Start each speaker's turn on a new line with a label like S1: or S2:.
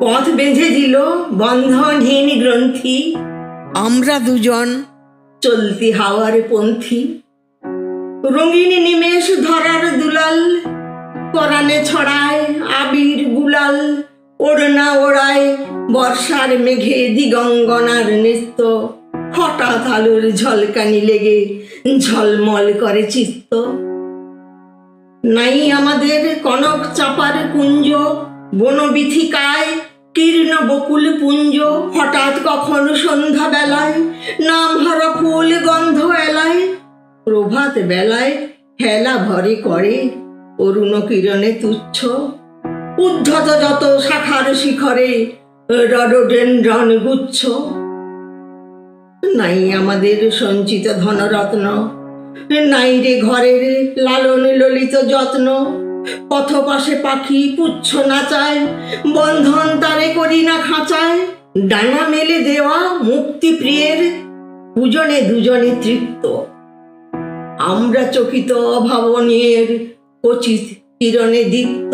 S1: পথ বেঁধে দিল বন্ধনহীন গ্রন্থি।
S2: আমরা দুজন।
S1: চলতি হাওয়ার পন্থী। রঙিন নিমেষ ধরার দুলাল পরাণে ছড়ায় আবির গুলাল ওড়না ওড়ায় বর্ষার মেঘে দিগঙ্গনার নৃত্য। হঠাৎ আলোর ঝলকানি লেগে ঝলমল করে চিত্ত। নাই আমাদের কনক চাপার কুঞ্জ বনবিথিকায় কীর্ণ বকুল পুঞ্জ, হঠাৎ কখন সন্ধ্যা বেলায় নাম হারা ফুল গন্ধ এলায়। প্রভাত বেলায় হেলা ভরে করে অরুণ কিরণে তুচ্ছ। উদ্ধত যত শাখার শিখরে রডোডেন্ড্রন গুচ্ছ। নাই আমাদের সঞ্চিত ধনরত্ন, নাই রে ঘরের লালন ললিত যত্ন। পথপাশে পাখি পুচ্ছ নাচায়, বন্ধন তারে করি না খাঁচায়। ডানা মেলে দেওয়া মুক্তি প্রিয়ের, দুজনে দুজনে তৃপ্ত। আমরা চকিত অভাবনীয়ের কচিত কিরণে দীপ্ত।